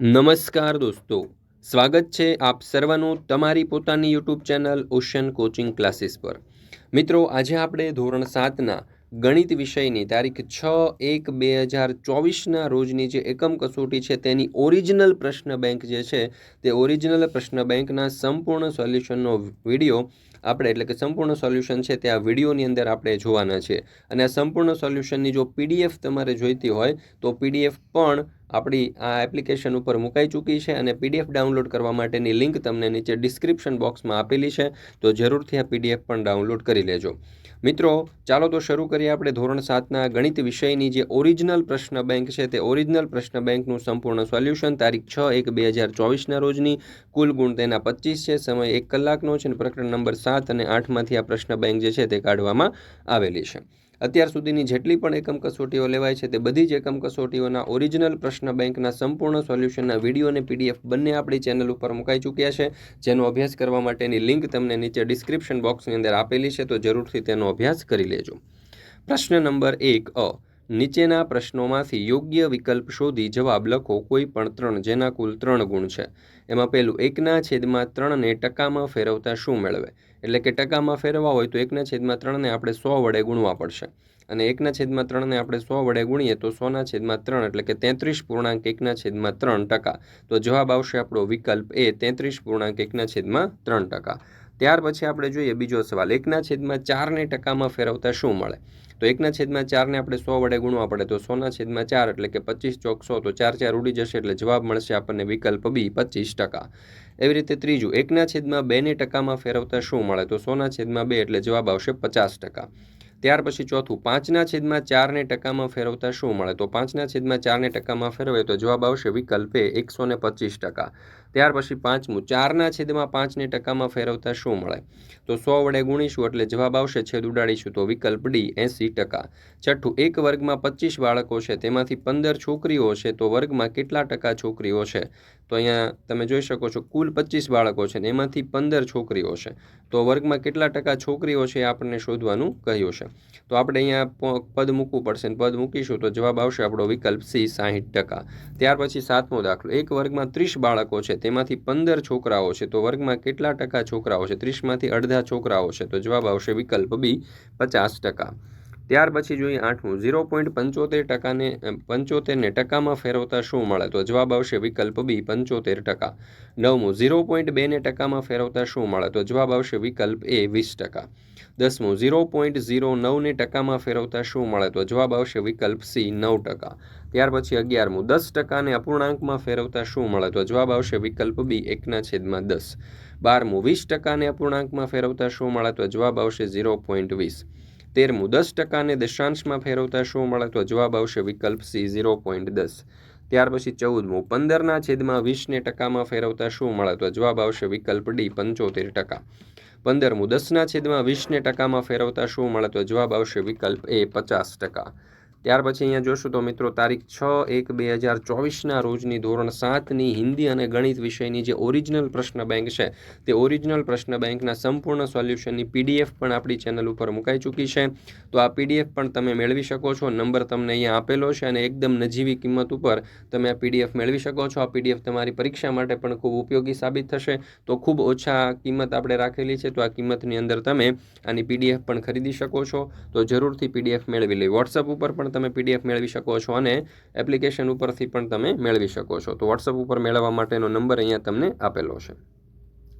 નમસ્કાર દોસ્તો. સ્વાગત છે આપ સર્વનું તમારી પોતાની YouTube channel ocean coaching classes પર. મિત્રો, આજે આપણે ધોરણ સાતના ગણિત વિષયની તારીખ છ એક બે હજાર ચોવીસના રોજની જે એકમ કસોટી છે તેની ઓરિજિનલ પ્રશ્ન બેંક જે છે તે ઓરિજિનલ પ્રશ્ન બેંકના સંપૂર્ણ સોલ્યુશનનો વીડિયો આપણે, એટલે કે સંપૂર્ણ સોલ્યુશન છે તે આ વિડીયોની અંદર આપણે જોવાના છે. અને આ સંપૂર્ણ સોલ્યુશનની જો પીડીએફ તમારે જોઈતી હોય તો પીડીએફ પણ આપણી આ એપ્લિકેશન ઉપર મુકાઈ ચૂકી છે અને પીડીએફ ડાઉનલોડ કરવા માટેની લિંક તમને નીચે ડિસ્ક્રિપ્શન બોક્સમાં આપેલી છે, તો જરૂરથી આ પીડીએફ પણ ડાઉનલોડ કરી લેજો. મિત્રો, ચાલો તો શરૂ કરીએ આપણે ધોરણ સાતના ગણિત વિષયની જે ઓરિજિનલ પ્રશ્ન બેંક છે, તે ઓરિજિનલ પ્રશ્ન બેંકનું સંપૂર્ણ સોલ્યુશન. તારીખ છ એક બે હજાર ચોવીસના રોજની, કુલ ગુણ તેના પચીસ છે, સમય એક કલાકનો છે અને પ્રકરણ નંબર સાત અને આઠમાંથી આ પ્રશ્ન બેંક જે છે તે કાઢવામાં આવેલી છે. અત્યાર સુધીની જેટલી પણ એકમ કસોટીઓ લેવાય છે તે બધી જ એકમ કસોટીઓના ઓરિજિનલ પ્રશ્ન બેંકના સંપૂર્ણ સોલ્યુશનના વીડિયો અને પીડીએફ બંને આપણી ચેનલ ઉપર મુકાઈ ચૂક્યા છે. જેનો અભ્યાસ કરવા માટેની લિંક તમને નીચે ડિસ્ક્રિપ્શન બોક્સની અંદર આપેલી છે તો જરૂરથી તેનો અભ્યાસ કરી લેજો. પ્રશ્ન નંબર એક, અ. નીચેના પ્રશ્નોમાંથી યોગ્ય વિકલ્પ શોધી જવાબ લખો કોઈ પણ ત્રણ, જેના કુલ ત્રણ ગુણ છે. એમાં પહેલું, એકના છેદમાં ત્રણને ટકામાં ફેરવતા શું મેળવે? એટલે કે ટકામાં ફેરવવા હોય તો એકના છેદમાં ત્રણને આપણે સો વડે ગુણવા પડશે. અને એકના છેદમાં ત્રણને આપણે સો વડે ગુણીએ તો સોના છેદમાં ત્રણ એટલે કે તેત્રીસ પૂર્ણાંક એકના છેદમાં ત્રણ ટકા. તો જવાબ આવશે આપણો વિકલ્પ એ તેત્રીસ પૂર્ણાંક એકના છેદમાં ત્રણ ટકા. ત્યાર પછી આપણે જોઈએ બીજો સવાલ. એકના છેદમાં ચારને ટકામાં ફેરવતા શું મળે? તો એકના છેદમાં ચારને આપણે સો વડે ગુણવા પડે, તો સોના છેદમાં ચાર એટલે કે પચીસ ચોક સો, તો ચાર ચાર ઉડી જશે એટલે જવાબ મળશે આપણને વિકલ્પ બી પચીસ ટકા. એવી રીતે ત્રીજું, એકના છેદમાં બેને ટકામાં ફેરવતા શું મળે? તો સોના છેદમાં બે એટલે જવાબ આવશે પચાસ ટકા. ત્યાર પછી ચોથું, પાંચના છેદમાં ચારને ટકામાં ફેરવતા શું મળે? તો પાંચના છેદમાં ચારને ટકામાં ફેરવે તો જવાબ આવશે વિકલ્પે એકસો ને પચીસ ટકા. ત્યાર પછી પાંચમું, ચારના છેદમાં પાંચને ટકામાં ફેરવતા શું મળે? તો સો વડે ગુણીશું એટલે જવાબ આવશે છેદ ઉડાડીશું તો વિકલ્પ ડી, એંસી ટકા. છઠ્ઠું, એક વર્ગમાં પચીસ બાળકો છે, તેમાંથી પંદર છોકરીઓ છે, તો વર્ગમાં કેટલા ટકા છોકરીઓ છે? તો અહીંયા તમે જોઈ શકો છો, કુલ પચીસ બાળકો છે ને એમાંથી પંદર છોકરીઓ છે. તો વર્ગમાં કેટલા ટકા છોકરીઓ છે એ આપણને શોધવાનું કહ્યું છે. તો આપણે અહીંયા પદ મૂકવું પડશે પદ મૂકીશું તો જવાબ આવશે આપણો વિકલ્પ સી, સાહીઠ ટકા. ત્યાર પછી સાતમો દાખલો, એક વર્ગમાં ત્રીસ બાળકો છે તેમાંથી પંદર છોકરાઓ છે, તો વર્ગમાં કેટલા ટકા છોકરાઓ છે? ત્રીસમાંથી અડધા છોકરાઓ છે, તો જવાબ આવશે વિકલ્પ બી પચાસ ટકા. ત્યાર પછી જોઈએ આઠમું. ઝીરો પોઈન્ટ પંચોતેર ટકાને પંચોતેરને ટકામાં ફેરવતા શું મળે? તો જવાબ આવશે વિકલ્પ બી પંચોતેર ટકા. નવમું. ઝીરો પોઈન્ટ બેને ટકામાં ફેરવતા શું મળે? તો જવાબ આવશે વિકલ્પ એ વીસ ટકા. દસમું. ઝીરો પોઈન્ટ ઝીરો નવને ટકામાં ફેરવતા શું મળે? તો જવાબ આવશે વિકલ્પ સી નવ ટકા. ત્યાર પછી અગિયારમું. દસ ટકાને અપૂર્ણાંકમાં ફેરવતા શું મળે? તો જવાબ આવશે વિકલ્પ બી, એકના છેદમાં દસ. બારમું, વીસ ટકાને અપૂર્ણાંકમાં ફેરવતા શું મળે? તો જવાબ આવશે ઝીરો પોઈન્ટ વીસ. તેરમું, દસ ટકાને દશાંશમાં ફેરવતા શું મળે? તો જવાબ આવશે વિકલ્પ સી, ઝીરો પોઈન્ટ દસ. ત્યાર પછી ચૌદમું, પંદરના છેદમાં વીસને ટકામાં ફેરવતા શું મળે? તો જવાબ આવશે વિકલ્પ ડી, પંચોતેર ટકા. પંદરમું, દસના છેદમાં વીસને ટકામાં ફેરવતા શું મળે? તો જવાબ આવશે વિકલ્પ એ, પચાસ ટકા. ત્યાર પછી અહીંયા જોશું તો મિત્રો તારીખ છ એક બે હજાર ચોવીસના રોજની ધોરણ સાતની હિન્દી અને ગણિત વિષયની જે ઓરિજિનલ પ્રશ્ન બેંક છે, તે ઓરિજિનલ પ્રશ્ન બેંકના સંપૂર્ણ સોલ્યુશનની પીડીએફ પણ આપણી ચેનલ ઉપર મુકાઈ ચૂકી છે. તો આ પીડીએફ પણ તમે મેળવી શકો છો. નંબર તમને અહીંયા આપેલો છે અને એકદમ નજીવી કિંમત ઉપર તમે આ પીડીએફ મેળવી શકો છો. આ પીડીએફ તમારી પરીક્ષા માટે પણ ખૂબ ઉપયોગી સાબિત થશે. તો ખૂબ ઓછા કિંમત આપણે રાખેલી છે. તો આ કિંમતની અંદર તમે આની પીડીએફ પણ ખરીદી શકો છો. તો જરૂરથી પીડીએફ મેળવી લઈ વોટ્સઅપ ઉપર પણ પણ તમે પીડીએફ મેળવી શકો છો અને એપ્લિકેશન ઉપરથી પણ તમે મેળવી શકો છો. તો વોટ્સઅપ ઉપર મેળવવા માટેનો નંબર અહીંયા તમને આપેલો છે.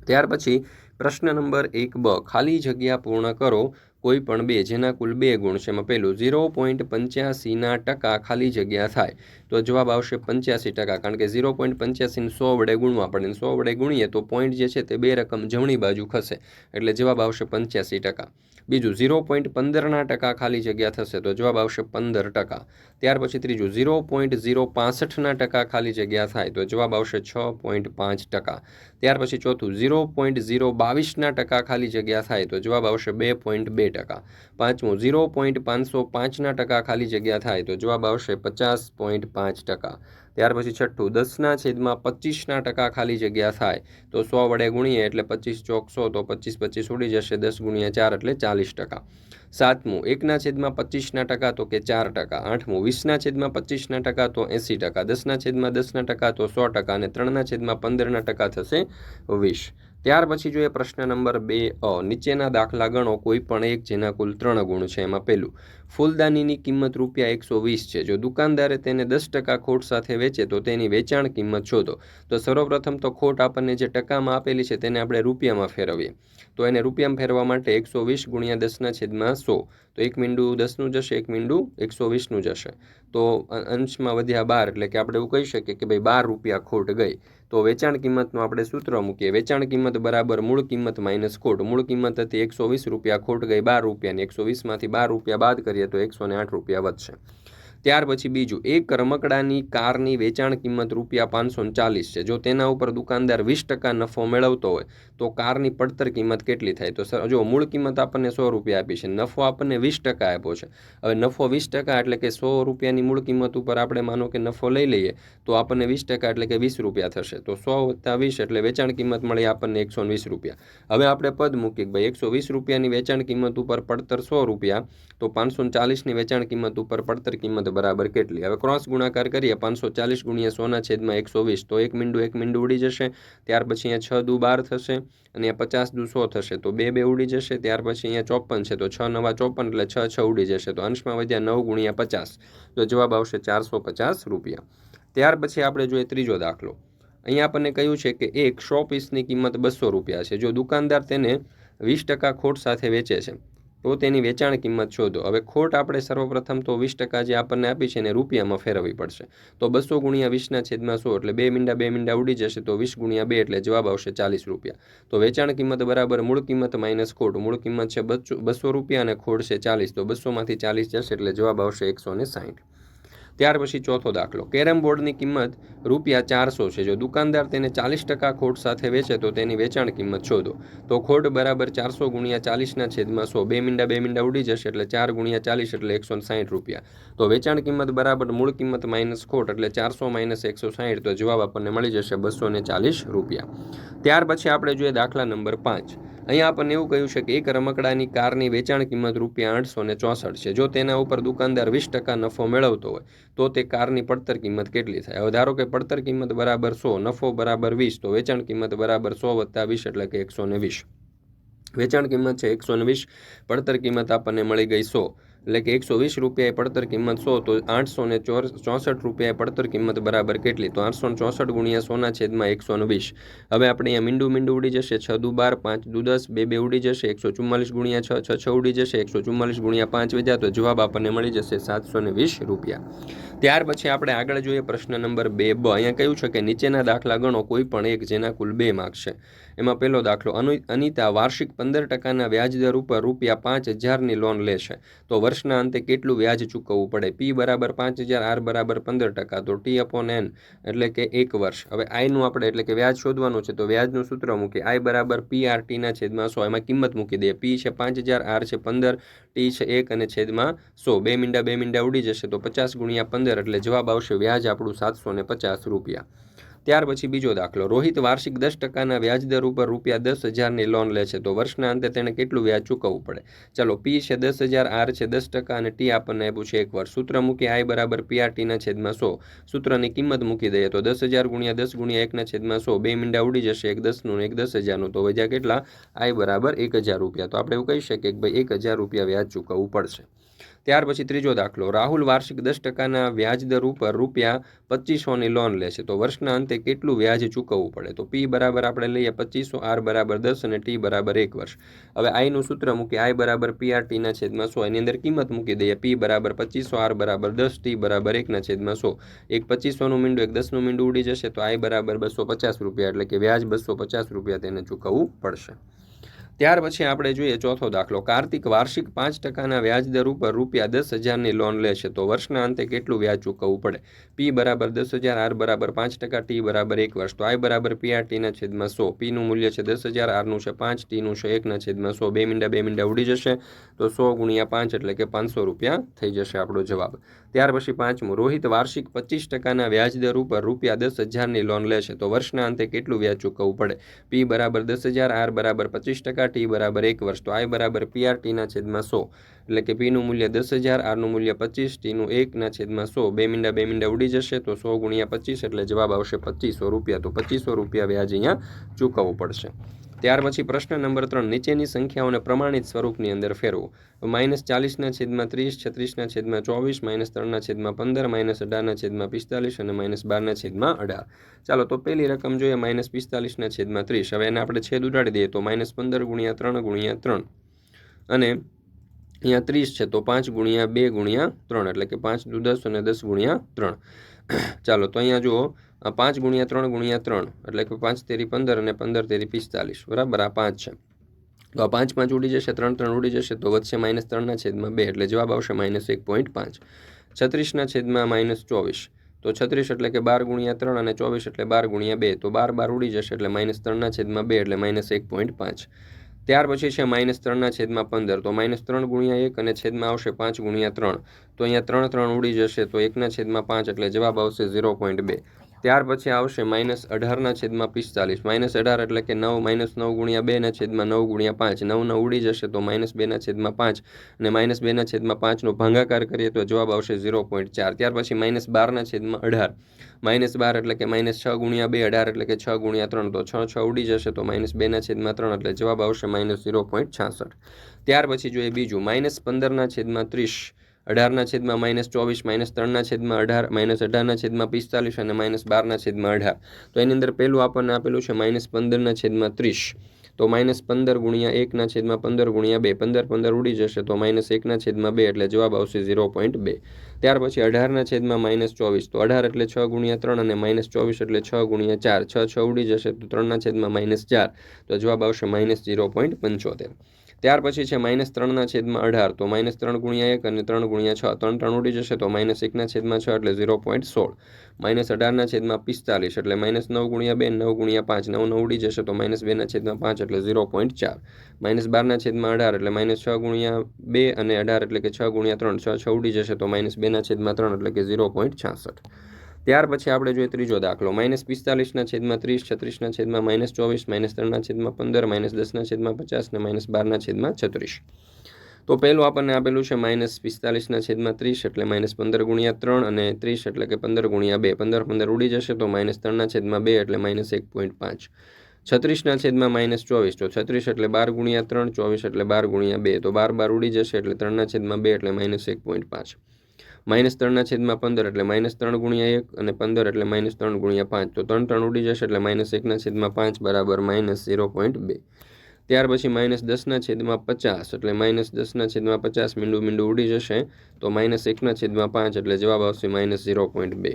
ત્યાર પછી પ્રશ્ન નંબર એક બ, ખાલી જગ્યા પૂર્ણ કરો, કોઈ પણ બે, જેના કુલ બે ગુણ છે. એમાં પહેલું ઝીરો પોઈન્ટ પંચ્યાસીના ટકા ખાલી જગ્યા થાય. તો જવાબ આવશે પંચ્યાસી ટકા, કારણ કે ઝીરો પોઈન્ટ પંચ્યાસીને સો વડે ગુણવા પડે સો વડે ગુણીએ તો પોઈન્ટ જે છે તે બે રકમ જમણી બાજુ ખસે. એટલે જવાબ આવશે પંચ્યાસી ટકા. બીજું, ઝીરો પોઈન્ટ પંદરના ટકા ખાલી જગ્યા થશે તો જવાબ આવશે પંદર ટકા. ત્યાર પછી ત્રીજું, ઝીરો પોઈન્ટ ઝીરો પાસઠના ટકા ખાલી જગ્યા થાય તો જવાબ આવશે છ પોઈન્ટ પાંચ ટકા. ત્યાર પછી ચોથું, ઝીરો પોઈન્ટ ઝીરો બાવીસના ટકા ખાલી જગ્યા થાય તો જવાબ આવશે બે પોઈન્ટ બે ટકા. પાંચમું, ઝીરો પોઈન્ટ પાંચસો પાંચના ટકા ખાલી જગ્યા થાય તો જવાબ આવશે પચાસ પોઈન્ટ પાંચ ટકા. ત્યાર પછી છઠ્ઠું, દસના છેદમાં પચીસના ટકા ખાલી જગ્યા થાય. તો સો વડે ગુણીએ એટલે પચીસ ચોકસો તો પચીસ પચીસ ઉડી જશે, દસ ગુણ્યા ચાર એટલે ચાલીસ ટકા. સાતમું, એકના છેદમાં પચીસના ટકા તો કે ચાર ટકા. આઠમું, વીસના છેદમાં પચીસના ટકા તો એંસી ટકા. દસના છેદમાં દસના ટકા તો સો ટકા અને ત્રણના છેદમાં પંદરના ટકા થશે વીસ. ત્યાર પછી જોઈએ પ્રશ્ન નંબર બે અ. નીચેના દાખલા ગણો કોઈ પણ એક જેના કુલ ત્રણ ગુણ છે એમાં પહેલું. ફૂલદાનીની કિંમત રૂપિયા એકસો વીસ છે. જો દુકાનદારે તેને દસ ટકા ખોટ સાથે વેચે, તો તેની વેચાણ કિંમત શોધો. તો સર્વપ્રથમ તો ખોટ આપણને જે ટકામાં આપેલી છે, તેને આપણે રૂપિયામાં ફેરવીએ. તો એને રૂપિયામાં ફેરવા માટે એકસો વીસ ગુણ્યા દસના છેદમાં સો. તો એક મીંડું દસનું જશે, એક મીંડું એકસો વીસનું જશે. તો અંશમાં વધ્યા બાર, એટલે કે આપણે એવું કહી શકીએ કે ભાઈ બાર રૂપિયા ખોટ ગઈ. તો વેચાણ કિંમતનું આપણે સૂત્ર મૂકીએ. વેચાણ કિંમત બરાબર મૂળ કિંમત માઇનસ ખોટ. મૂળ કિંમત હતી એકસો વીસ રૂપિયા ખોટ ગઈ, બાર રૂપિયાની. એકસો વીસમાંથી બાર રૂપિયા બાદ કરીએ. તો એકસો ને આઠ રૂપિયા વધશે. ત્યાર પછી બીજું, એક રમકડાની કારની વેચાણ કિંમત રૂપિયા પાંચસો ચાલીસ છે. જો તેના ઉપર દુકાનદાર વીસ ટકા નફો મેળવતો હોય, તો કારની પડતર કિંમત કેટલી થાય? તો સર, જો મૂળ કિંમત આપણને સો રૂપિયા આપી છે, નફો આપણને વીસ ટકા આપ્યો છે. હવે નફો વીસ ટકા એટલે કે સો રૂપિયાની મૂળ કિંમત ઉપર આપણે માનો કે નફો લઈ લઈએ, તો આપણને વીસ ટકા એટલે કે વીસ રૂપિયા થશે. તો સો વત્તા વીસ એટલે વેચાણ કિંમત મળી આપણને એકસો વીસ રૂપિયા. હવે આપણે પદ મૂકીએ ભાઈ, એકસો વીસ રૂપિયાની વેચાણ કિંમત ઉપર પડતર સો રૂપિયા, તો પાંચસો ચાલીસની વેચાણ કિંમત ઉપર પડતર કિંમત બરાબર કેટલી? હવે ક્રોસ ગુણાકાર કરીએ, પાંચસો ચાલીસ ગુણ્યા સોના છેદમાં એકસો વીસ, તો એક મીંડું એક મીંડું ઉડી જશે. ત્યાર પછી અહીંયા છ દુ બાર થશે, અને પચાસ દુ સો થશે, તો બે બે ઉડી જશે. ત્યાર પછી અહીંયા ચોપન છે, તો છ નવા ચોપન, એટલે છ છ ઉડી જશે. તો અંશમાં વધ્યા નવ ગુણ્યા પચાસ, તો જવાબ આવશે ચારસો પચાસ રૂપિયા. ત્યાર પછી આપણે જોઈએ ત્રીજો દાખલો. અહીંયા આપણને કહ્યું છે કે એક સો પીસની કિંમત બસો રૂપિયા છે. જો દુકાનદાર તેને વીસ ટકા ખોટ સાથે વેચે છે તો તેની વેચાણ કિંમત શોધો. હવે ખોટ આપણે સર્વપ્રથમ તો વીસ ટકા જે આપણને આપી છે એને રૂપિયામાં ફેરવવી પડશે. તો બસો ગુણ્યા વીસના છેદમાં સો એટલે બે મીંડા બે મીંડા ઉડી જશે તો વીસ ગુણ્યા બે એટલે જવાબ આવશે ચાલીસ રૂપિયા. તો વેચાણ કિંમત બરાબર મૂળ કિંમત માઇનસ ખોટ. મૂળ કિંમત છે બસો રૂપિયા અને ખોટ છે ચાલીસ. તો બસોમાંથી ચાલીસ જશે એટલે જવાબ આવશે એકસો ને સાહીઠ. ત્યાર પછી ચોથો દાખલો. કેરમ બોર્ડની કિંમત રૂપિયા ચારસો છે. જો દુકાનદાર તેને ચાલીસ ટકા ખોટ સાથે વેચે, તો તેની વેચાણ કિંમત શોધો. તો ખોટ બરાબર ચારસો ગુણ્યા ચાલીસના છેદમાં સો. બે મીંડા બે મીંડા ઉડી જશે એટલે ચાર ગુણ્યા ચાલીસ એટલે એકસો સાઠ રૂપિયા. તો વેચાણ કિંમત બરાબર મૂળ કિંમત માઇનસ ખોટ એટલે ચારસો માઇનસ એકસો સાહીઠ, તો જવાબ આપણને મળી જશે બસો ને ચાલીસ રૂપિયા. ત્યાર પછી આપણે જોઈએ દાખલા નંબર પાંચ. અહીંયા આપણને એવું કહ્યું છે કે એક રમકડાની કારની વેચાણ કિંમત રૂપિયા આઠસો ને ચોસઠ છે. જો તેના ઉપર દુકાનદાર વીસ ટકા નફો મેળવતો હોય, તો તે કારની પડતર કિંમત કેટલી થાય? હવે ધારો કે પડતર કિંમત બરાબર સો, નફો બરાબર વીસ, તો વેચાણ કિંમત બરાબર સો વત્તા વીસ એટલે કે એકસો ને વીસ. વેચાણ કિંમત છે એકસો ને વીસ, પડતર કિંમત આપણને મળી ગઈ સો. એટલે કે એકસો વીસ રૂપિયાએ પડતર કિંમત સો, તો આઠસો ને ચોર, ચોસઠ રૂપિયાએ પડતર કિંમત બરાબર કેટલી? તો આઠસો ચોસઠ ગુણ્યા સોના છેદમાં એકસો વીસ. હવે આપણે અહીંયા મીંડું મીંડું ઉડી જશે. છ દુ બાર, પાંચ દુ દસ, બે બે ઉડી જશે. એકસો ચુમ્માલીસ ગુણ્યા છ છ છ ઉડી જશે. એકસો ચુમ્માલીસ ગુણ્યા પાંચ વધ્યા, તો જવાબ આપણને મળી જશે સાતસો ને વીસ રૂપિયા. ત્યાર પછી આપણે આગળ જોઈએ પ્રશ્ન નંબર બે. બ, અહીંયા કહ્યું છે કે નીચેના દાખલા ગણો કોઈ પણ એક જેના કુલ બે માર્ક છે. એમાં પહેલો દાખલો, અનુ, અનિતા વાર્ષિક પંદર ટકાના વ્યાજ દર ઉપર રૂપિયા પાંચ હજારની લોન લેશે તો વર્ષના અંતે કેટલું વ્યાજ ચૂકવવું પડે? પી બરાબર પાંચ હજાર આર બરાબર પંદર ટકા. તો ટી અપોન એન એટલે કે એક વર્ષ. હવે આઈનું આપણે એટલે કે વ્યાજ શોધવાનું છે, તો વ્યાજનું સૂત્ર મૂકીએ. આઈ બરાબર પી આર ટીના છેદમાં સો. એમાં કિંમત મૂકી દઈએ. પી છે પાંચ હજાર આર છે પંદર ટી છે એક અને છેદમાં સો. બે મીંડા બે મીંડા ઉડી જશે તો પચાસ ગુણ્યા પંદર એટલે જવાબ આવશે વ્યાજ આપણું સાતસો ને પચાસ રૂપિયા. ત્યાર પછી બીજો દાખલો. રોહિત વાર્ષિક દસ ટકાના વ્યાજ દર ઉપર રૂપિયા દસ હજારની લોન લે છે. તો વર્ષના અંતે તેણે કેટલું વ્યાજ ચૂકવવું પડે? ચાલો પી છે દસ હજાર આર છે દસ ટકા અને ટી આપણને આપ્યું છે એક વર્ષ સૂત્ર મૂકી આઈ બરાબર પી આર ટીના છેદમાં સો. સૂત્રની કિંમત મૂકી દઈએ તો દસ હજાર ગુણ્યા દસ ગુણ્યા એકના છેદમાં સો. બે મીંડા ઉડી જશે. એક દસનું એક દસ હજારનું. તો વજા કેટલા? આઈ બરાબર એક હજાર રૂપિયા. તો આપણે એવું કહી શકીએ કે ભાઈ એક હજાર રૂપિયા વ્યાજ ચૂકવવું પડશે. ત્યાર પછી ત્રીજો દાખલો. રાહુલ વાર્ષિક દસ ટકાના વ્યાજ દર ઉપર રૂપિયા પચીસોની લોન લે છે તો વર્ષના અંતે કેટલું વ્યાજ ચૂકવવું પડે? તો પી બરાબર આપણે લઈએ પચીસો આર બરાબર દસ અને ટી બરાબર એક વર્ષ. હવે આઈનું સૂત્ર મૂકી આઈ બરાબર પી આર ટીના છેદમાં સો. એની અંદર કિંમત મૂકી દઈએ. પી બરાબર પચીસો આર બરાબર દસ ટી બરાબર એકના છેદમાં સો. એક પચીસોનું મીંડું, એક દસનું મીંડું ઉડી જશે તો આઈ બરાબર બસો પચાસ રૂપિયા. એટલે કે વ્યાજ બસો પચાસ રૂપિયા તેને ચૂકવવું પડશે. ત્યાર પછી આપણે જોઈએ ચોથો દાખલો. કાર્તિક વાર્ષિક પાંચ ટકાના વ્યાજ દર ઉપર રૂપિયા દસ હજારની લોન લે છે તો વર્ષના અંતે કેટલું વ્યાજ ચૂકવવું પડે? પી બરાબર દસ હજાર આર બરાબર પાંચ ટકા ટી બરાબર એક વર્ષ. તો આઈ બરાબર પી આર ટીના છેદમાં સો. પીનું મૂલ્ય છે દસ હજાર આરનું છે પાંચ ટીનું છે એકના છેદમાં સો. બે મીંડા બે મીંડા ઉડી જશે તો સો ગુણ્યા પાંચ એટલે કે પાંચસો રૂપિયા થઈ જશે આપણો જવાબ. ત્યાર પછી પાંચમું. રોહિત વાર્ષિક પચીસ ટકાના વ્યાજ દર ઉપર રૂપિયા દસ હજારની લોન લેશે તો વર્ષના અંતે કેટલું વ્યાજ ચૂકવવું પડે? પી બરાબર દસ હજાર આર બરાબર પચીસ ટકા ટી બરાબર એક વર્ષ, તો આઈ બરાબર પીઆર ટીના છેદમાં સો. એટલે કે પીનું મૂલ્ય દસ હજાર આરનું મૂલ્ય પચીસ ટીનું એકના છેદમાં સો. બે મીંડા બે મીંડા ઉડી જશે, તો સો ગુણ્યા પચીસ, એટલે જવાબ આવશે પચીસો રૂપિયા. તો પચીસો રૂપિયા વ્યાજ અહીંયા ચૂકવવું પડશે. ત્યાર પછી પ્રશ્ન નંબર ત્રણ, નીચેની સંખ્યાઓને પ્રમાણિત સ્વરૂપની અંદર ફેરવો. માઇનસ ચાલીસના છેદમાં ત્રીસ, છત્રીસના છેદમાં ચોવીસ, માઇનસ ત્રણના છેદમાં પંદર, માઇનસ અઢારના છેદમાં પિસ્તાલીસ અને માઇનસ બારના છેદમાં અઢાર. ચાલો, તો પહેલી રકમ જોઈએ, માઇનસ પિસ્તાલીસના છેદમાં ત્રીસ. હવે એને આપણે છેદ ઉડાડી દઈએ, તો માઇનસ પંદર ગુણ્યા ત્રણ ગુણ્યા ત્રણ. અને અહીંયા ત્રીસ છે, તો પાંચ ગુણ્યા બે ગુણ્યા ત્રણ, એટલે કે પાંચ દુ દસ અને દસ ગુણ્યા ત્રણ. ચાલો, તો અહીંયા જુઓ. આ પાંચ ગુણ્યા ત્રણ ગુણ્યા ત્રણ, એટલે કે પાંચ તેરી પંદર અને પંદર તેરી પિસ્તાલીસ. બરાબર? આ પાંચ છે. તો આ પાંચ પાંચ ઉડી જશે, ત્રણ ત્રણ ઉડી જશે, તો વધશે માઇનસ ત્રણના છેદમાં બે, એટલે જવાબ આવશે માઇનસ એક પોઈન્ટ પાંચ. છત્રીસના છેદમાં માઇનસ ચોવીસ. તો છત્રીસ એટલે કે બાર ગુણ્યા ત્રણ અને ચોવીસ એટલે બાર ગુણ્યા બે. તો બાર બાર ઉડી જશે, એટલે માઇનસ ત્રણના છેદમાં બે, એટલે માઇનસ એક પોઈન્ટ પાંચ. ત્યાર પછી છે માઇનસ ત્રણના છેદમાં પંદર. તો માઇનસ ત્રણ ગુણ્યા એક અને છેદમાં આવશે પાંચ ગુણ્યા ત્રણ. તો અહીંયા ત્રણ ત્રણ ઉડી જશે તો એકના છેદમાં પાંચ એટલે જવાબ આવશે ઝીરો પોઈન્ટ બે. ત્યાર પછી આવશે માઇનસ અઢારના છેદમાં પિસ્તાલીસ. માઇનસ અઢાર એટલે કે નવ, માઇનસ નવ ગુણ્યા બેના છેદમાં નવ ગુણ્યા પાંચ. નવ નવ ઉડી જશે તો માઇનસ બેના છેદમાં પાંચ અને માઇનસ બેના છેદમાં પાંચનો ભાંગાકાર કરીએ તો જવાબ આવશે ઝીરો પોઈન્ટ ચાર. ત્યાર પછી માઇનસ બારના છેદમાં અઢાર. માઇનસ બાર એટલે કે માઇનસ છ ગુણ્યા બે, અઢાર એટલે કે છ ગુણ્યા ત્રણ તો છ છ ઉડી જશે તો માઇનસ બેના છેદમાં ત્રણ એટલે જવાબ આવશે માઇનસ ઝીરો પોઈન્ટ છાસઠ. ત્યાર પછી જોઈએ બીજું. માઇનસ પંદરના છેદમાં ત્રીસ. અઢારના છેદમાં માઇનસ ચોવીસ માઇનસ ત્રણના છેદમાં અઢાર માઇનસ અઢારના છેદમાં પિસ્તાલીસ અને માઇનસ બારના છેદમાં અઢાર. તો એની અંદર પહેલું આપણને આપેલું છે માઇનસ પંદરના છેદમાં ત્રીસ. તો માઇનસ પંદર ગુણ્યા એકના છેદમાં પંદર ગુણ્યા બે. પંદર પંદર ઉડી જશે તો માઇનસ એકના છેદમાં બે એટલે જવાબ આવશે ઝીરો પોઈન્ટ બે. ત્યાર પછી અઢારના છેદમાં માઇનસ ચોવીસ. તો અઢાર એટલે છ ગુણ્યા ત્રણ અને માઇનસ ચોવીસ એટલે છ ગુણ્યા ચાર. છ છ ઉડી જશે તો ત્રણના છેદમાં માઇનસ ચાર. તો જવાબ આવશે માઇનસ ઝીરો પોઈન્ટ પંચોતેર. ત્યાર પછી છે માઇનસ ત્રણના છેદમાં અઢાર, તો માઇનસ ત્રણ ગુણ્યા એક અને ત્રણ ગુણ્યા છ ત્રણ ત્રણ ઉડી જશે, તો માઇનસ એકના છેદમાં છ એટલે ઝીરો પોઈન્ટ સોળ. માઇનસ અઢારના છેદમાં પિસ્તાલીસ એટલે માઇનસ નવ ગુણ્યા બે, નવ ગુણ્યા પાંચ, નવ નવ ઉડી જશે, તો માઇનસ બેના છેદમાં પાંચ એટલે ઝીરો પોઈન્ટ ચાર. માઇનસ બારના છેદમાં અઢાર એટલે માઇનસ છ ગુણ્યા બે અને અઢાર એટલે કે છ ગુણ્યા ત્રણ, છ છ ઉડી જશે, તો માઇનસ બેના છેદમાં ત્રણ એટલે કે ઝીરો પોઈન્ટ છાસઠ. ત્યાર પછી આપણે જોઈએ ત્રીજો દાખલો. માઇનસ પિસ્તાલીસના છેદમાં ત્રીસ, છત્રીસના છેદમાં માઇનસ ચોવીસ, માઇનસ ત્રણના છેદમાં પંદર, માઇનસ દસના છેદમાં પચાસ ને માઇનસ બારના છેદમાં છત્રીસ. તો પહેલું આપણને આપેલું છે માઇનસ પિસ્તાલીસના છેદમાં ત્રીસ એટલે માઇનસ પંદર ગુણ્યા ત્રણ અને ત્રીસ એટલે કે પંદર ગુણ્યા બે. પંદર પંદર ઉડી જશે તો માઇનસ ત્રણના છેદમાં બે એટલે માઇનસ એક પોઈન્ટ પાંચ. છત્રીસના છેદમાં માઇનસ ચોવીસ, તો છત્રીસ એટલે બાર ગુણ્યા ત્રણ, ચોવીસ એટલે બાર ગુણ્યા બે. તો બાર બાર ઉડી જશે એટલે ત્રણના છેદમાં બે એટલે માઇનસ એક પોઈન્ટ પાંચ. માઇનસ ત્રણના છેદમાં પંદર એટલે માઇનસ ત્રણ ગુણ્યા એક અને પંદર એટલે માઇનસ ત્રણ ગુણ્યા પાંચ. તો ત્રણ ત્રણ ઉડી જશે એટલે માઇનસ એકના છેદમાં પાંચ બરાબર માઇનસ ઝીરો પોઈન્ટ બે. ત્યાર પછી માઇનસ દસના છેદમાં પચાસ એટલે માઇનસ દસના છેદમાં પચાસ મીંડું મીંડું ઉડી જશે તો માઇનસ એકના છેદમાં પાંચ એટલે જવાબ આવશે માઇનસ ઝીરો પોઈન્ટ બે.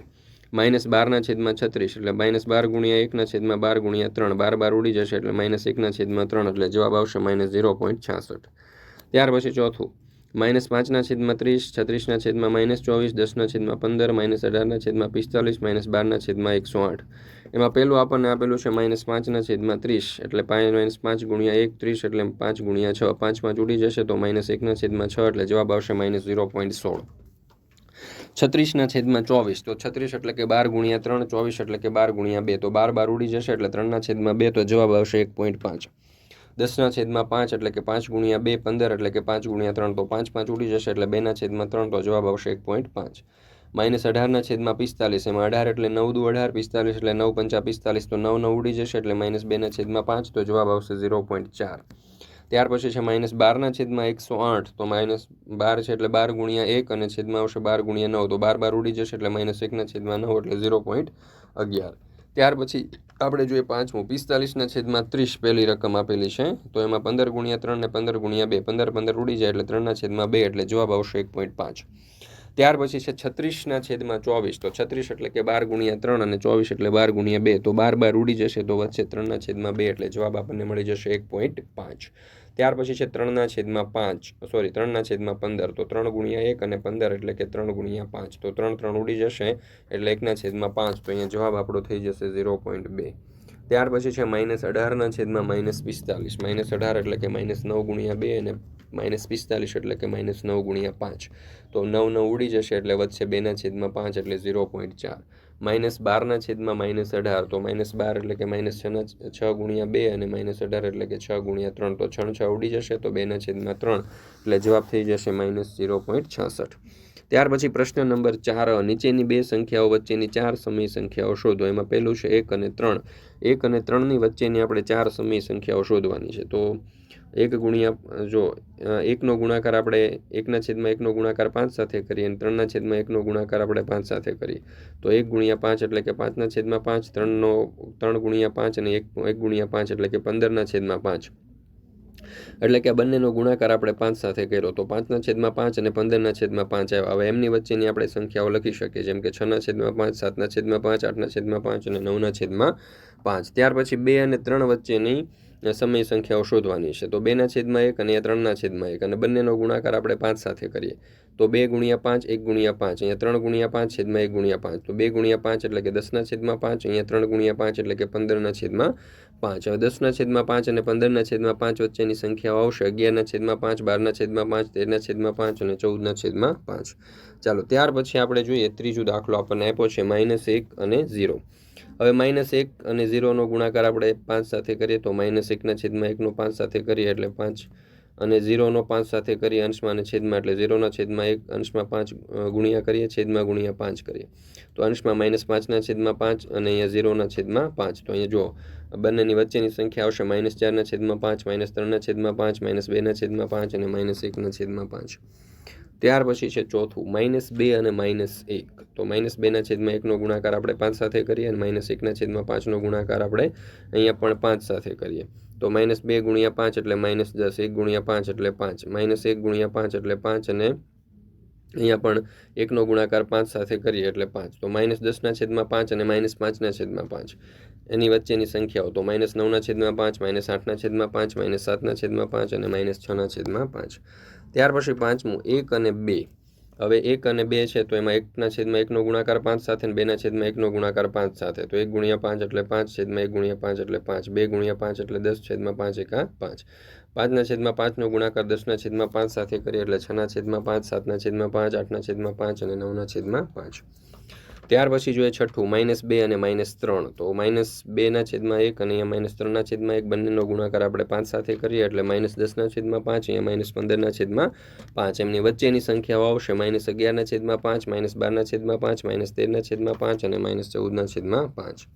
માઇનસ બારના છેદમાં છત્રીસ એટલે માઇનસ બાર ગુણ્યા એકના છેદમાં બાર ગુણ્યા ત્રણ બાર બાર ઉડી જશે એટલે માઇનસ એકના છેદમાં ત્રણ એટલે જવાબ આવશે માઇનસ ઝીરો પોઈન્ટ છાસઠ. ત્યાર પછી ચોથું. માઇનસ પાંચના છેદમાં ત્રીસ, છત્રીસના છેદમાં માઇનસ ચોવીસ, દસના છેદમાં પંદર માઇનસ અઢારના છેદમાં પિસ્તાલીસ માઇનસ બારના છેદમાં એકસો આઠ. એમાં પહેલું આપણને આપેલું છે માઇનસ પાંચના છેદમાં ત્રીસ, એટલે માઇનસ પાંચ ગુણ્યા એક, ત્રીસ, એટલે પાંચ ગુણ્યા છ. પાંચમાં પાંચ ઉડી જશે તો માઇનસ એકના છેદમાં છ, એટલે જવાબ આવશે માઇનસ ઝીરો પોઈન્ટ સોળ. છત્રીસના છેદમાં ચોવીસ, તો છત્રીસ એટલે કે બાર ગુણ્યા ત્રણ, ચોવીસ એટલે કે બાર ગુણ્યા બે, તો બાર બાર ઉડી જશે એટલે ત્રણના છેદમાં બે, તો જવાબ આવશે એક પોઈન્ટ પાંચ. દસના છેદમાં પાંચ એટલે કે પાંચ ગુણ્યા બે પંદર એટલે કે પાંચ ગુણ્યા ત્રણ તો પાંચ પાંચ ઉડી જશે એટલે બેના છેદમાં ત્રણ તો જવાબ આવશે એક પોઈન્ટ પાંચ. માઇનસ અઢારના છેદમાં પિસ્તાલીસ, એમાં અઢાર એટલે નવ દુ અઢાર, પિસ્તાલીસ એટલે નવ પંચા પિસ્તાલીસ તો નવ નવ ઉડી જશે એટલે માઇનસ બેના છેદમાં પાંચ તો જવાબ આવશે ઝીરો પોઈન્ટ ચાર. ત્યાર પછી છે માઇનસ બારના છેદમાં એકસો આઠ તો માઇનસ બાર છે એટલે બાર ગુણ્યા એક અને છેદમાં આવશે બાર ગુણ્યા નવ તો બાર બાર ઉડી જશે એટલે માઇનસ એકના છેદમાં નવ એટલે ઝીરો પોઈન્ટ અગિયાર. ત્યાર પછી આપણે જોઈએ પાંચમું. પિસ્તાલીસના છેદમાં ત્રીસ પહેલી રકમ આપેલી છે. તો એમાં પંદર ગુણ્યા ત્રણ ને પંદર ગુણ્યા બે. પંદર પંદર ઉડી જાય એટલે ત્રણના છેદમાં બે એટલે જવાબ આવશે એક પોઈન્ટ પાંચ. ત્યાર પછી છે છત્રીસના છેદમાં ચોવીસ. તો છત્રીસ એટલે કે બાર ગુણ્યા ત્રણ અને ચોવીસ એટલે બાર ગુણ્યા બે. તો બાર બાર ઉડી જશે તો વચ્ચે ત્રણના છેદમાં બે એટલે જવાબ આપણને મળી જશે એક પોઈન્ટ પાંચ. ત્યાર પછી છે ત્રણના છેદમાં પાંચ. સોરી ત્રણના છેદમાં પંદર. તો ત્રણ ગુણ્યા એક અને પંદર એટલે કે ત્રણ ગુણ્યા પાંચ. તો ત્રણ ત્રણ ઉડી જશે એટલે એકના છેદમાં પાંચ. તો અહીંયા જવાબ આપણો થઈ જશે ઝીરો પોઈન્ટ બે. ત્યાર પછી છે માઇનસ અઢારના છેદમાં માઇનસ પિસ્તાલીસ. માઇનસ અઢાર એટલે કે માઇનસ નવ ગુણ્યા બે અને માઇનસ પિસ્તાલીસ એટલે કે માઇનસ નવ ગુણ્યા પાંચ. તો નવ નવ ઉડી જશે એટલે વધશે બેના છેદમાં પાંચ એટલે ઝીરો પોઈન્ટ ચાર. માઇનસ બારના છેદમાં માઇનસ અઢાર. તો માઇનસ બાર એટલે કે માઇનસ છના છ ગુણ્યા બે અને માઇનસ અઢાર એટલે કે છ ગુણ્યા ત્રણ, તો છણ છ ઉડી જશે, તો બેના છેદમાં ત્રણ. એટલે જવાબ થઈ જશે માઇનસ ઝીરો પોઈન્ટ છાસઠ. ત્યાર પછી પ્રશ્ન નંબર ચાર, નીચેની બે સંખ્યાઓ વચ્ચેની ચાર સમય સંખ્યાઓ શોધો. એમાં પહેલું છે એક અને ત્રણ. એક અને ત્રણની વચ્ચેની આપણે ચાર સમય સંખ્યાઓ શોધવાની છે. તો એક ગુણ્યા, જો એકનો ગુણાકાર આપણે એકના છેદમાં એકનો ગુણાકાર પાંચ સાથે કરીએ અને ત્રણના છેદમાં એકનો ગુણાકાર આપણે પાંચ સાથે કરીએ. તો એક ગુણ્યા પાંચ એટલે કે પાંચના છેદમાં પાંચ, ત્રણનો, ત્રણ ગુણ્યા પાંચ અને એક એક ગુણ્યા પાંચ એટલે કે પંદરના છેદમાં પાંચ. એટલે કે આ બંનેનો ગુણાકાર આપણે પાંચ સાથે કર્યો. તો પાંચના છેદમાં પાંચ અને પંદરના છેદમાં પાંચ આવ્યા. હવે એમની વચ્ચેની આપણે સંખ્યાઓ લખી શકીએ. જેમ કે છના છેદમાં પાંચ, સાતના છેદમાં પાંચ, આઠના છેદમાં પાંચ અને નવના છેદમાં પાંચ. ત્યાર પછી બે અને ત્રણ વચ્ચેની સમય સંખ્યાઓ શોધવાની છે. તો બેના છેદમાં એક અને ત્રણના છેદમાં એક. અને બંનેનો ગુણાકાર આપણે પાંચ સાથે કરીએ. તો બે ગુણ્યા પાંચ, એક ગુણ્યા પાંચ. અહીંયા ત્રણ ગુણ્યા પાંચ, છેદમાં એક ગુણ્યા પાંચ. તો બે ગુણ્યા પાંચ એટલે કે દસના છેદમાં પાંચ. અહીંયા ત્રણ ગુણ્યા પાંચ એટલે કે પંદરના છેદમાં પાંચ. હવે દસના છેદમાં પાંચ અને પંદરના છેદમાં પાંચ વચ્ચેની સંખ્યાઓ આવશે. અગિયારના છેદમાં પાંચ, બારના છેદમાં પાંચ, તેરના છેદમાં પાંચ અને ચૌદના છેદમાં પાંચ. ચાલો, ત્યાર પછી આપણે જોઈએ ત્રીજો દાખલો આપણને આપ્યો છે. માઇનસ એક અને ઝીરો. હવે માઇનસ એક અને ઝીરોનો ગુણાકાર આપણે પાંચ સાથે કરીએ તો માઇનસ એકના છેદમાં એકનો પાંચ સાથે કરીએ એટલે પાંચ. અને ઝીરોનો પાંચ સાથે કરીએ અંશમાં અને છેદમાં એટલે ઝીરોના છેદમાં એક, અંશમાં પાંચ ગુણ્યા કરીએ, છેદમાં ગુણ્યા પાંચ કરીએ. તો અંશમાં માઇનસ પાંચના છેદમાં પાંચ અને અહીંયા ઝીરોના છેદમાં પાંચ. તો અહીંયા જુઓ બંનેની વચ્ચેની સંખ્યા આવશે માઇનસ ચારના છેદમાં પાંચ માઇનસ ત્રણના છેદમાં પાંચ માઇનસ બેના છેદમાં પાંચ અને માઇનસ એકના છેદમાં પાંચ. ત્યાર પછી છે ચોથું માઇનસ બે અને માઇનસ એક. તો માઇનસ બેના છેદમાં એકનો ગુણાકાર આપણે પાંચ સાથે કરીએ અને માઇનસ એકના છેદમાં પાંચનો ગુણાકાર આપણે અહીંયા પણ પાંચ સાથે કરીએ. તો માઇનસ બે ગુણ્યા પાંચ એટલે માઇનસ દસ, એક ગુણ્યા પાંચ એટલે પાંચ. માઇનસ એક ગુણ્યા પાંચ એટલે પાંચ અને અહીંયા પણ એકનો ગુણાકાર પાંચ સાથે કરીએ એટલે પાંચ. તો માઇનસ દસના છેદમાં પાંચ અને માઇનસ પાંચના છેદમાં પાંચ. એની વચ્ચેની સંખ્યાઓ, તો માઇનસ નવના છેદમાં પાંચ માઇનસ આઠના છેદમાં પાંચ માઇનસ સાતના છેદમાં પાંચ અને માઇનસ છના છેદમાં પાંચ. ત્યાર પછી પાંચમું, એક અને બે. હવે એક અને બે છે તો એમાં એકના છેદમાં એકનો ગુણાકાર પાંચ સાથે અને બેના છેદમાં એકનો ગુણાકાર પાંચ સાથે. તો એક ગુણ્યા પાંચ એટલે પાંચ, છેદમાં એક ગુણ્યા પાંચ એટલે પાંચ, બે ગુણ્યા પાંચ એટલે દસ, છેદમાં પાંચ એકા પાંચ. પાંચના છેદમાં પાંચનો ગુણાકાર દસના છેદમાં પાંચ સાથે કરીએ એટલે છના છેદમાં પાંચ, સાતના છેદમાં પાંચ, આઠના છેદમાં પાંચ અને નવના છેદમાં પાંચ. ત્યાર પછી જોઈએ છઠ્ઠું માઇનસ બે અને માઇનસ ત્રણ તો માઇનસ બેના છેદમાં એક અને અહીંયા માઇનસ ત્રણના છેદમાં એક બંનેનો ગુણાકાર આપણે પાંચ સાથે કરીએ એટલે માઇનસ દસના છેદમાં પાંચ અહીંયા માઇનસ પંદરના છેદમાં પાંચ એમની વચ્ચેની સંખ્યાઓ આવશે માઇનસ અગિયારના છેદમાં પાંચ માઇનસ બારના છેદમાં પાંચ માઇનસ તેરના છેદમાં પાંચ અને માઇનસ ચૌદના છેદમાં પાંચ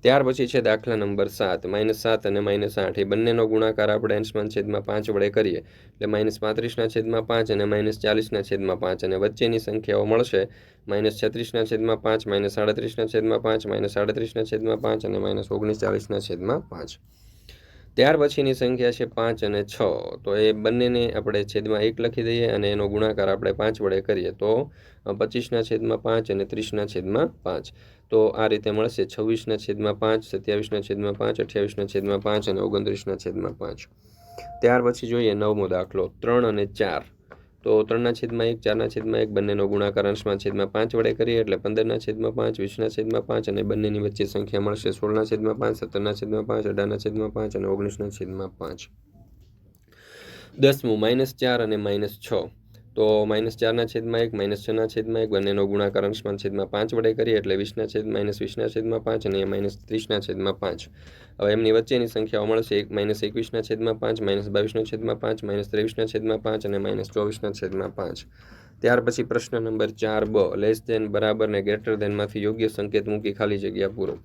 ત્યાર પછી છે દાખલા નંબર સાત માઇનસ સાત અને માઇનસ આઠ એ બંનેનો ગુણાકાર આપણે અંશમાન છેદમાં પાંચ વડે કરીએ એટલે માઇનસ પાંત્રીસના છેદમાં પાંચ અને માઇનસ ચાલીસના છેદમાં પાંચ અને વચ્ચેની સંખ્યાઓ મળશે માઇનસ છત્રીસના છેદમાં પાંચ, માઇનસ સાડત્રીસના છેદમાં પાંચ, માઇનસ સાડત્રીસના છેદમાં પાંચ. અને માઇનસ ઓગણીસ ચાલીસના છેદમાં પાંચ ત્યાર પછીની સંખ્યા છે પાંચ અને છ. તો એ બંનેને આપણે છેદમાં એક લખી દઈએ અને એનો ગુણાકાર આપણે પાંચ વડે કરીએ તો પચીસના છેદમાં પાંચ અને ત્રીસના છેદમાં પાંચ. તો આ રીતે મળશે છવ્વીસના છેદમાં પાંચ, સત્યાવીસના છેદમાં પાંચ, અઠ્યાવીસના છેદમાં પાંચ અને ઓગણત્રીસના છેદમાં પાંચ. ત્યાર પછી જોઈએ નવમો દાખલો, ત્રણ અને ચાર. તો ત્રણના છેદમાં એક, ચારના છેદમાં એક, બંનેનો ગુણાકાર અંશમાં છેદમાં પાંચ વડે કરીએ એટલે પંદરના છેદમાં પાંચ, વીસના છેદમાં પાંચ અને બંનેની વચ્ચે સંખ્યા મળશે. સોળના છેદમાં પાંચ, સત્તરના છેદમાં પાંચ, અઢારના છેદમાં પાંચ અને ઓગણીસના છેદમાં પાંચ. દસમું, માઇનસ ચાર અને માઇનસ છ. તો માઇનસ ચારના છેદમાં એક માઇનસ છના છેદમાં એક, બંનેનો ગુણાકાર અંશમાં છેદમાં પાંચ વડે કરીએ એટલે વીસના છેદ માઇનસ વીસના છેદમાં પાંચ અને માઇનસ ત્રીસના છેદમાં પાંચ. હવે એમની વચ્ચેની સંખ્યાઓ મળશે. એક માઇનસ એકવીસના છેદમાં પાંચ માઇનસ બાવીસના છેદમાં પાંચ માઇનસ ત્રેવીસના છેદમાં પાંચ અને માઇનસ ચોવીસના છેદમાં પાંચ. ત્યાર પછી પ્રશ્ન નંબર ચાર બ લેસ ધેન બરાબર ને ગ્રેટર ધેનમાંથી યોગ્ય સંકેત મૂકી ખાલી જગ્યા પૂરો.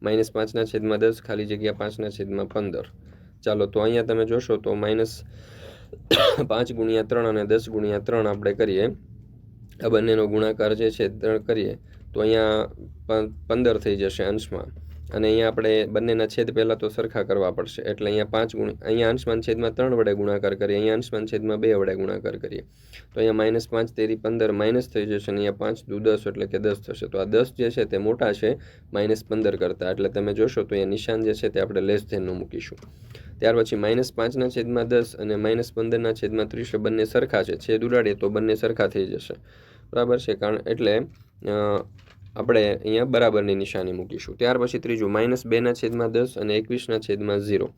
માઇનસ પાંચના છેદમાં દસ, ખાલી જગ્યા પાંચના છેદમાં પંદર. ચાલો, તો અહીંયા તમે જોશો તો માઇનસ પાંચ ગુણ્યા ત્રણ અને દસ ગુણ્યા ત્રણ આપણે કરીએ. આ બંનેનો ગુણાકાર જે છે કરીએ, તો અહીંયા પંદર થઈ જશે અંશમાં. અને અહીંયા આપણે બંનેના છેદ પહેલાં તો સરખા કરવા પડશે. એટલે અહીંયા પાંચ ગુણ, અહીંયા અંશમાન છેદમાં ત્રણ વડે ગુણાકાર કરીએ, અહીંયા અંશમાન છેદમાં બે વડે ગુણાકાર કરીએ. તો અહીંયા માઇનસ પાંચ, તેરી પંદર માઇનસ થઈ જશે અને અહીંયા પાંચ, દુ દસ એટલે કે દસ થશે. તો આ દસ જે છે તે મોટા છે માઇનસ પંદર કરતાં. એટલે તમે જોશો તો અહીંયા નિશાન જે છે તે આપણે લેસ ધેનનું મૂકીશું. ત્યાર પછી માઇનસ પાંચના છેદમાં દસ અને માઇનસ પંદરના છેદમાં ત્રીસ બંને સરખા છે. છેદ ઉડાડીએ તો બંને સરખા થઈ જશે. બરાબર છે? કારણ એટલે આપણે અહીંયા બરાબરની નિશાની મૂકીશું. ત્યાર પછી ત્રીજું, માઇનસ બેના છેદમાં દસ અને એકવીસના છેદમાં ઝીરો.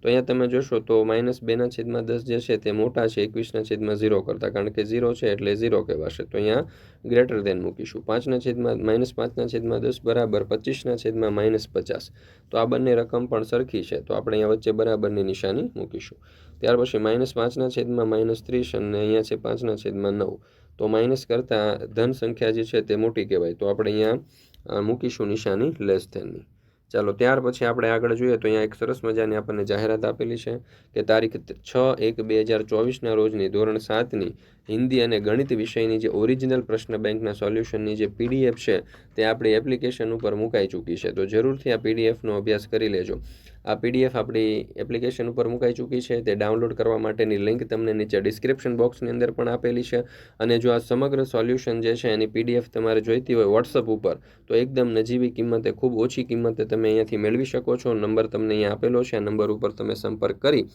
તો અહીંયા તમે જોશો તો માઇનસ બેના છેદમાં દસ જે છે તે મોટા છે એકવીસના છેદમાં ઝીરો કરતાં, કારણ કે ઝીરો છે એટલે ઝીરો કહેવાશે. તો અહીંયા ગ્રેટર દેન મૂકીશું. પાંચના છેદમાં, માઇનસ પાંચના છેદમાં દસ બરાબર પચીસના છેદમાં માઇનસ પચાસ. તો આ બંને રકમ પણ સરખી છે. તો આપણે અહીંયા વચ્ચે બરાબરની નિશાની મૂકીશું. ત્યાર પછી માઇનસ પાંચના છેદમાં માઇનસ ત્રીસ અને અહીંયા છે પાંચના છેદમાં નવ. તો માઇનસ કરતાં ધન સંખ્યા જે છે તે મોટી કહેવાય. તો આપણે અહીંયા મૂકીશું નિશાની લેસ ધેનની ચાલો, ત્યાર પછી આપણે આગળ જોઈએ તો અહીંયા એક સરસ મજાની આપણને જાહેરાત આપેલી છે કે તારીખ છ એક બે હજાર ચોવીસના રોજની ધોરણ સાતની હિન્દી અને ગણિત વિષયની જે ઓરિજિનલ પ્રશ્ન બેંકના સોલ્યુશનની જે પીડીએફ છે, તે આપણી એપ્લિકેશન ઉપર મુકાઈ ચૂકી છે. તો જરૂરથી આ પીડીએફનો અભ્યાસ કરી લેજો. આ પીડીએફ આપણી એપ્લિકેશન ઉપર મુકાઈ ચૂકી છે. તે ડાઉનલોડ કરવા માટેની લિંક તમને નીચે ડિસ્ક્રિપ્શન બોક્સની અંદર પણ આપેલી છે. અને જો આ સમગ્ર સોલ્યુશન જે છે, એની પીડીએફ તમારે જોઈતી હોય વોટ્સઅપ ઉપર, તો એકદમ નજીવી કિંમતે, ખૂબ ઓછી કિંમતે તમે અહીંયાથી મેળવી શકો છો. નંબર તમને અહીંયા આપેલો છે. આ નંબર ઉપર તમે સંપર્ક કરી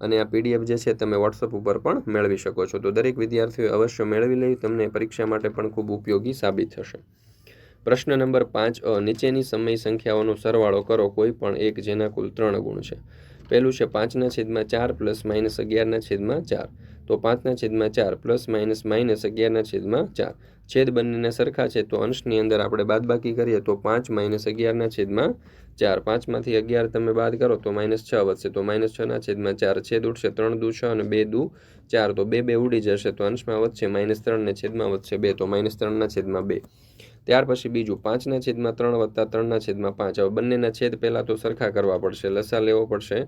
અને આ પીડીએફ જે છે તમે વોટ્સઅપ ઉપર પણ મેળવી શકો છો. તો દરેક વિદ્યાર્થીઓ અવશ્ય મેળવી લઈ, તમને પરીક્ષા માટે પણ ખૂબ ઉપયોગી સાબિત થશે. પ્રશ્ન નંબર પાંચ, અ, નીચેની સમય સંખ્યાઓનો સરવાળો કરો. કોઈ પણ એક જેના કુલ ત્રણ ગુણ છે. પહેલું છે પાંચના છેદમાં ચાર પ્લસ માઇનસ અગિયારના છેદમાં ચાર. તો પાંચના છેદમાં ચાર, પ્લસ માઇનસ માઇનસ અગિયારના છેદમાં ચાર. છેદ બંનેના સરખા છે તો અંશની અંદર આપણે બાદબાકી કરીએ તો પાંચ માઇનસ અગિયારના છેદમાં ચાર. પાંચમાંથી અગિયાર તમે બાદ કરો તો માઇનસ છ વધશે. તો માઇનસ છના છેદમાં ચાર છેદ ઉડશે, ત્રણ દુ છ અને બે દુ ચાર. તો બે બે ઉડી જશે તો અંશમાં વધશે માઇનસ ત્રણને છેદમાં વધશે બે. તો માઇનસ ત્રણના છેદમાં બે. ત્યાર પછી બીજું પાંચના છેદમાં ત્રણ વત્તા ત્રણના છેદમાં પાંચ. હવે બંનેના છેદ પહેલાં તો સરખા કરવા પડશે, લસા લેવો પડશે.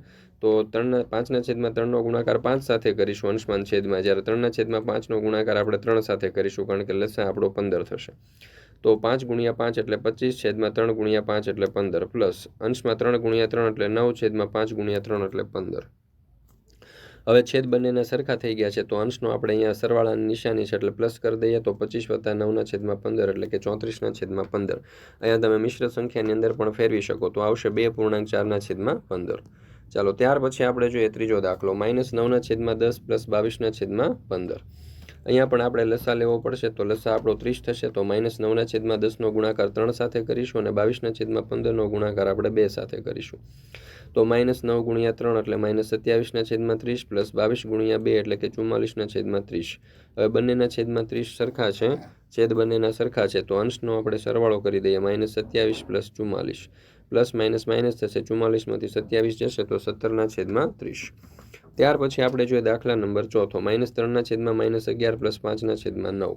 તો ત્રણના, પાંચના છેદમાં ત્રણનો ગુણાકાર પાંચ સાથે કરીશું અંશમાન છેદમાં. જ્યારે ત્રણના છેદમાં પાંચનો ગુણાકાર આપણે ત્રણ સાથે કરીશું, કારણ કે લસા આપણો પંદર થશે. તો પાંચ ગુણ્યા પાંચ એટલે પચીસ, છેદમાં ત્રણ ગુણ્યા પાંચ એટલે પંદર. પ્લસ અંશમાં ત્રણ ગુણ્યા ત્રણ એટલે નવ, છેદમાં પાંચ ગુણ્યા ત્રણ એટલે પંદર. હવે છેદ બંનેના સરખા થઈ ગયા છે. તો અંશનો આપણે અહીંયા સરવાળાની નિશાની છે એટલે પ્લસ કરી દઈએ તો પચીસ વત્તા નવના છેદમાં પંદર એટલે કે ચોત્રીસના છેદમાં પંદર. અહીંયા તમે મિશ્ર સંખ્યાની અંદર પણ ફેરવી શકો તો આવશે બે પૂર્ણાંક ચારના છેદમાં પંદર. ચાલો ત્યાર પછી આપણે જોઈએ ત્રીજો દાખલો. માઇનસ નવના છેદમાં દસ પ્લસ બાવીસના છેદમાં પંદર. અહીંયા પણ આપણે લસા લેવો પડશે. તો લસા આપણો ત્રીસ થશે, તો માઇનસ નવના છેદમાં દસનો ગુણાકાર ત્રણ સાથે કરીશું અને બાવીસના છેદમાં પંદરનો ગુણાકાર આપણે બે સાથે કરીશું. તો માઇનસ નવ ગુણ્યા ત્રણ એટલે માઇનસ સત્યાવીસના છેદમાં ત્રીસ પ્લસ બાવીસ ગુણ્યા બે એટલે કે ચુમ્માલીસના છેદમાં ત્રીસ. હવે બંનેના છેદમાં ત્રીસ સરખા છે. છેદ બંનેના સરખા છે. તો અંશનો આપણે સરવાળો કરી દઈએ. માઇનસ સત્યાવીસ પ્લસ ચુમ્માલીસ. પ્લસ માઇનસ માઇનસ થશે. ચુમ્માલીસમાંથી સત્યાવીસ જશે તો સત્તરના છેદમાં ત્રીસ. ત્યાર પછી આપણે જોઈએ દાખલા નંબર ચોથો. માઇનસ ત્રણના છેદમાં માઇનસ અગિયાર પ્લસ પાંચના છેદમાં નવ.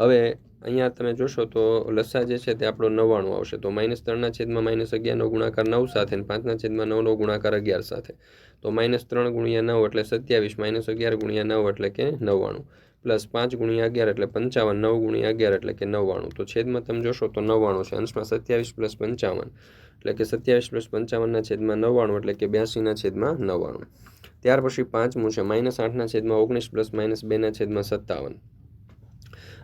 હવે અહીંયા તમે જોશો તો લસા જે છે તે આપણો નવ્વાણું આવશે. તો માઇનસ ત્રણના છેદમાં માઇનસ અગિયારનો ગુણાકાર નવ સાથે અને પાંચના છેદમાં નવનો ગુણાકાર અગિયાર સાથે. તો માઇનસ ત્રણ ગુણ્યા નવ એટલે સત્યાવીસ, માઇનસ અગિયાર ગુણ્યા નવ એટલે કે નવ્વાણું. પ્લસ પાંચ ગુણ્યા અગિયાર એટલે પંચાવન, નવ ગુણ્યા અગિયાર એટલે કે નવ્વાણું. તો છેદમાં તમે જોશો તો નવ્વાણું છે. અંશમાં સત્યાવીસ પ્લસ પંચાવન એટલે કે સત્યાવીસ પ્લસ પંચાવનના છેદમાં નવ્વાણું એટલે કે બ્યાસીના છેદમાં નવ્વાણું. ત્યાર પછી પાંચમું છે માઇનસ આઠના છેદમાં ઓગણીસ પ્લસ માઇનસ બેના છેદમાં સત્તાવન.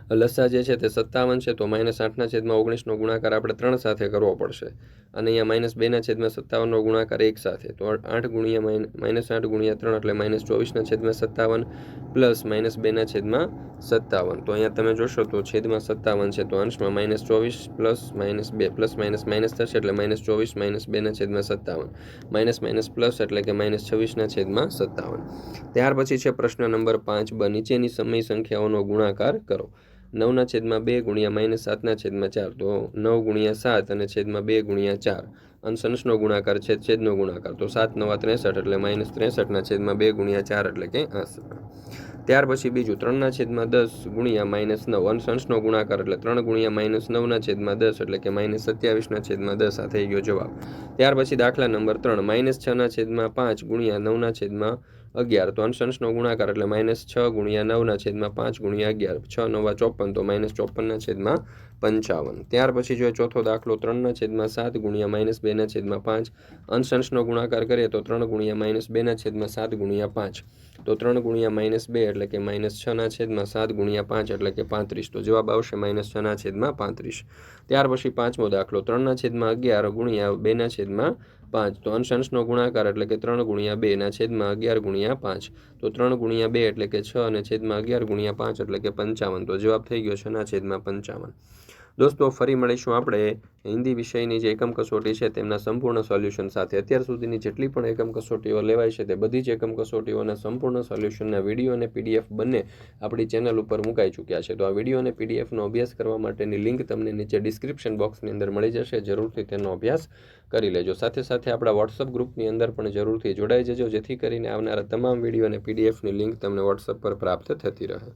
લસા જે છે તે સત્તાવન છે, તો માઇનસ આઠના છેદમાં ઓગણીસનો ગુણાકાર આપણે ત્રણ સાથે કરવો પડશે. અને અહીંયા માઇનસ બેના છેદમાં સત્તાવનનો ગુણાકાર એક સાથે. તો આઠ ગુણ્યા માઇનસ આઠ ગુણ્યા ત્રણ એટલે માઇનસ ચોવીસના છેદમાં સત્તાવન પ્લસ માઇનસ બેના છેદમાં સત્તાવન. તો અહીંયા તમે જોશો તો છેદમાં સત્તાવન છે, તો અંશમાં માઇનસ ચોવીસ પ્લસ માઇનસ બે પ્લસ માઇનસ માઇનસ થશે એટલે માઇનસ ચોવીસ માઇનસ બેના છેદમાં સત્તાવન. માઇનસ માઇનસ પ્લસ એટલે કે માઇનસ છવ્વીસના છેદમાં સત્તાવન. ત્યાર પછી છે પ્રશ્ન નંબર પાંચ બ નીચેની સમય સંખ્યાઓનો ગુણાકાર કરો. નવના છેદમાં બે ગુણ્યા માઇનસ સાતના છેદમાં ચાર. તો નવ ગુણ્યા સાત અને છેદમાં બે ગુણ્યા ચાર. અંશંશનો ગુણાકાર છેદ છેદનો ગુણાકાર. તો સાત, નવા, ત્રેસઠ એટલે માઇનસ ત્રેસઠના છેદમાં બે ગુણ્યા ચાર એટલે કે આઠ. ત્યાર પછી બીજું, ત્રણના છેદમાં દસ ગુણ્યા માઇનસ નવ. અંશંશનો ગુણાકાર એટલે ત્રણ ગુણ્યા માઇનસ નવના છેદમાં દસ એટલે કે માઇનસ સત્યાવીસના છેદમાં દસ. આ થઈ ગયો જવાબ. ત્યાર પછી દાખલા નંબર ત્રણ. માઇનસ છના છેદમાં પાંચ ગુણ્યા નવના છેદમાં અગિયાર, તો અંશ અંશનો ગુણાકાર એટલે માઇનસ છ ગુણ્યા નવના છેદમાં પાંચ ગુણ્યા અગિયાર. છ નવા ચોપન, તો માઇનસ ચોપનના છેદમાં પંચાવન. ત્યાર પછી જો ચોથો દાખલો ત્રણના છેદમાં સાત ગુણ્યા માઇનસ બેના છેદમાં પાંચ અંશ અંશનો ગુણાકાર કરીએ તો ત્રણ ગુણ્યા માઇનસ બેના છેદમાં સાત ગુણ્યા પાંચ. તો ત્રણ ગુણ્યા માઇનસ બે એટલે કે માઇનસ છના છેદમાં સાત ગુણ્યા પાંચ એટલે કે પાંત્રીસ. તો જવાબ આવશે માઇનસ છના છેદમાં પાંત્રીસ. ત્યાર પછી પાંચમો દાખલો ત્રણના છેદમાં અગિયાર ગુણ્યા બેના છેદમાં પાંચ. તો અંશ અંશનો ગુણાકાર એટલે કે ત્રણ ગુણ્યા બેના છેદમાં અગિયાર ગુણ્યા પાંચ. તો ત્રણ ગુણ્યા બે એટલે કે છ અને છેદમાં અગિયાર ગુણ્યા પાંચ એટલે કે પંચાવન. તો જવાબ થઈ ગયો છના છેદમાં પંચાવન. દોસ્તો, ફરી મળીશું આપણે હિન્દી વિષયની જે એકમ કસોટી છે તેમના સંપૂર્ણ સોલ્યુશન સાથે. અત્યાર સુધીની જેટલી પણ એકમ કસોટીઓ લેવાય છે તે બધી જ એકમ કસોટીઓના સંપૂર્ણ સોલ્યુશનના વીડિયો અને પીડીએફ બંને આપણી ચેનલ ઉપર મુકાઈ ચૂક્યા છે. તો આ વીડિયો અને પીડીએફનો અભ્યાસ કરવા માટેની લિંક તમને નીચે ડિસ્ક્રિપ્શન બોક્સની અંદર મળી જશે. જરૂરથી તેનો અભ્યાસ કરી લેજો. સાથે સાથે આપણા વોટ્સઅપ ગ્રુપની અંદર પણ જરૂરથી જોડાઈ જજો, જેથી કરીને આવનારા તમામ વીડિયો અને પીડીએફની લિંક તમને વોટ્સઅપ પર પ્રાપ્ત થતી રહે.